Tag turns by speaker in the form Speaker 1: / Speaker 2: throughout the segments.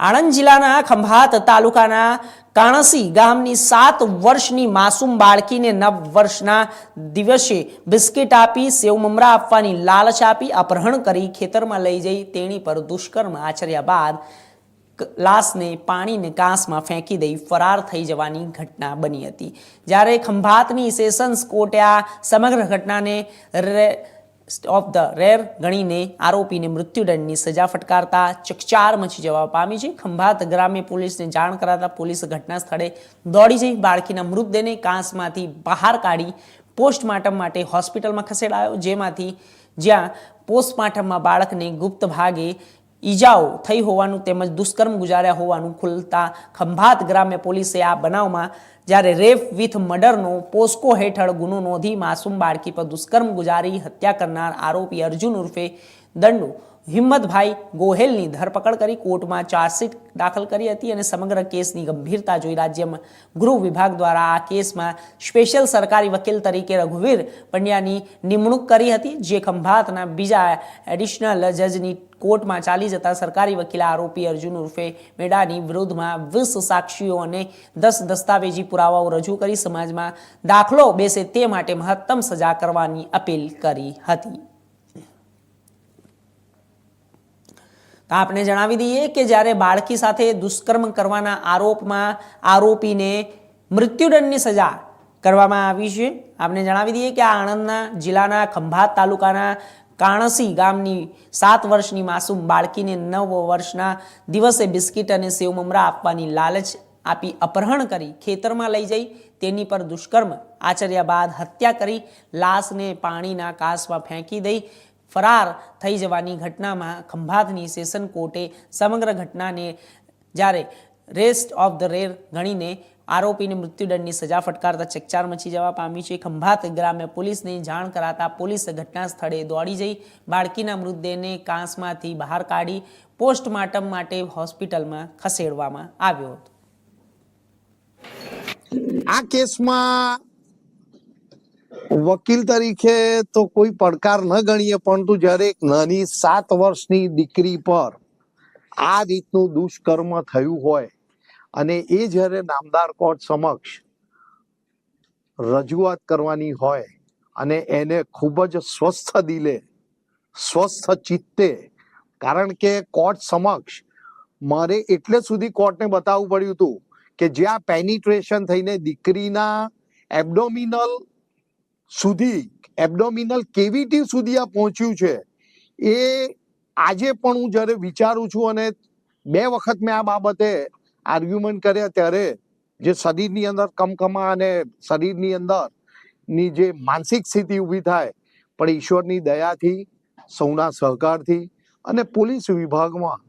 Speaker 1: આણંદ જિલ્લાના ખંભાત તાલુકાના કાણસી ગામની સાત વર્ષની માસૂમ બાળકીને નવ વર્ષના દિવસે બિસ્કિટ આપી, સેવ મમરા આપવાની લાલચ આપી, અપહરણ કરી, ખેતરમાં લઈ જઈ તેણી પર દુષ્કર્મ આચર્યા બાદ લાશને પાણીને કાંસમાં ફેંકી દઈ ફરાર થઈ જવાની ઘટના બની હતી. જ્યારે ખંભાતની સેશન્સ કોર્ટે આ સમગ્ર ઘટનાને રે ઓફ ધ રેર ગણીને આરોપીને મૃત્યુદંડની સજા ફટકારતા ચકચાર મચી જવા પામી છે. ખંભાત ગ્રામ્ય પોલીસને જાણ કરાતા પોલીસ ઘટના સ્થળે દોડી જઈ બાળકીના મૃતદેહને કાંસમાંથી બહાર કાઢી પોસ્ટમોર્ટમ માટે હોસ્પિટલમાં ખસેડાયો. જેમાંથી જ્યાં પોસ્ટમોર્ટમમાં બાળકને ગુપ્ત ભાગે ઈજાઓ થઈ હોવાનું તેમજ દુષ્કર્મ ગુજાર્યા હોવાનું ખુલતા ખંભાત ગ્રામ્ય પોલીસે આ બનાવમાં જ્યારે રેપ વિથ મર્ડરનો પોસ્કો હેઠળ ગુનો નોંધી માસૂમ બાળકી પર દુષ્કર્મ ગુજારી હત્યા કરનાર આરોપી અર્જુન ઉર્ફે દંડુ હિંમતભાઈ ગોહેલની ધરપકડ કરી કોર્ટમાં ચાર્જશીટ દાખલ કરી હતી અને સમગ્ર કેસની ગંભીરતા જોઈ રાજ્યમાં ગૃહ વિભાગ દ્વારા આ કેસમાં સ્પેશિયલ સરકારી વકીલ તરીકે રઘુવીર પંડ્યાની નિમણૂક કરી હતી, જે ખંભાતના બીજા એડિશનલ જજની કોર્ટમાં ચાલી જતા સરકારી વકીલે આરોપી અર્જુન ઉર્ફે મેડાની વિરુદ્ધમાં વીસ સાક્ષીઓ અને દસ દસ્તાવેજી પુરાવાઓ રજૂ કરી સમાજમાં દાખલો બેસે તે માટે મહત્તમ સજા કરવાની અપીલ કરી હતી. તો આપણે જણાવી દઈએ કે જ્યારે બાળકી સાથે દુષ્કર્મ કરવાના આરોપમાં આરોપીને મૃત્યુદંડની સજા કરવામાં આવી છે. આપણે જણાવી દઈએ કે આ આણંદના જિલ્લાના ખંભાત તાલુકાના કાણસી ગામની સાત વર્ષની માસૂમ બાળકીને નવ વર્ષના દિવસે બિસ્કિટ અને સેવ મમરા આપવાની લાલચ આપી અપહરણ કરી ખેતરમાં લઈ જઈ તેની પર દુષ્કર્મ, આચર્યા બાદ હત્યા કરી, લાશને પાણીના કાસમાં ફેંકી દઈ ફરાર થઈ જવાની ઘટનામાં ખંભાતની સેશન કોર્ટે સમગ્ર ઘટનાને જ્યારે રેસ્ટ ઓફ ધ રેર ગણીને આરોપીને મૃત્યુદંડની સજા ફટકારતા ચકચાર મચી જવા પામી છે. ખંભાત ગ્રામ્ય પોલીસને જાણ કરાતા પોલીસ ઘટના સ્થળે દોડી જઈ બાળકીના મૃતદેહને કાંસમાંથી બહાર કાઢી પોસ્ટમોર્ટમ માટે હોસ્પિટલમાં ખસેડવામાં આવ્યો હતો.
Speaker 2: આ કેસમાં વકીલ તરીકે તો કોઈ પડકાર ન ગણીએ, પરંતુ જ્યારે એક નાની સાત વર્ષની દીકરી પર આ રીતનું દુષ્કર્મ થયું હોય અને એ જ્યારે નામદાર કોર્ટ સમક્ષ રજૂઆત કરવાની હોય અને એને ખૂબ જ સ્વસ્થ દિલે, સ્વસ્થ ચિત્તે, કારણ કે કોર્ટ સમક્ષ મારે એટલે સુધી કોર્ટને બતાવવું પડ્યું હતું કે જ્યાં પેનિટ્રેશન થઈને દીકરીના એબડોમિનલ સુધી એબડોમિનલ કેવિટી સુધી આ પહોંચ્યું છે. એ આજે પણ હું જ્યારે વિચારું છું અને બે વખત મેં આ બાબતે આર્ગ્યુમેન્ટ કર્યા ત્યારે જે શરીરની અંદર કમકમા અને શરીરની અંદરની જે માનસિક સ્થિતિ ઊભી થાય, પણ ઈશ્વરની દયાથી, સૌના સહકારથી અને પોલીસ વિભાગમાં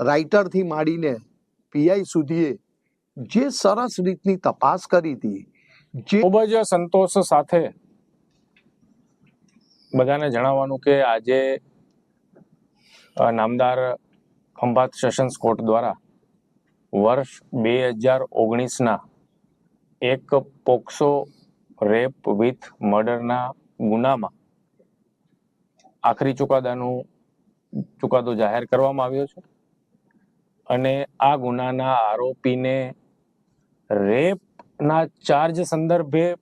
Speaker 2: રાઇટરથી માંડીને પીઆઈ સુધીએ જે સરસ રીતની તપાસ કરી હતી
Speaker 3: ખૂબ જ સંતોષ સાથે બધાને જણાવવાનું કે આજે નામદાર ખંભાત સેશન્સ કોર્ટ દ્વારા વર્ષ બે હજાર ઓગણીસના એક પોક્સો રેપ વિથ મર્ડરના ગુનામાં આખરી ચુકાદાનું, ચુકાદો જાહેર કરવામાં આવ્યો છે. અને આ ગુનાના આરોપીને રેપના ચાર્જ સંદર્ભે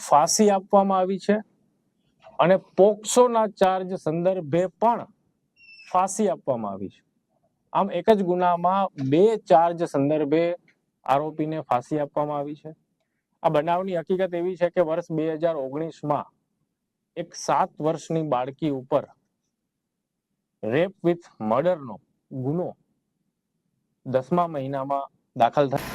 Speaker 3: ફાંસી આપવામાં આવી છે અને પોક્સોના ચાર્જ સંદર્ભે પણ ફાંસી આપવામાં આવી છે. આમ એક જ ગુનામાં બે ચાર્જ સંદર્ભે આરોપીને ફાંસી આપવામાં આવી છે. આ બનાવની હકીકત એવી છે કે વર્ષ બે હજાર ઓગણીસમાં એક સાત વર્ષની બાળકી ઉપર રેપ વિથ મર્ડરનો ગુનો દસમા મહિનામાં દાખલ થયો.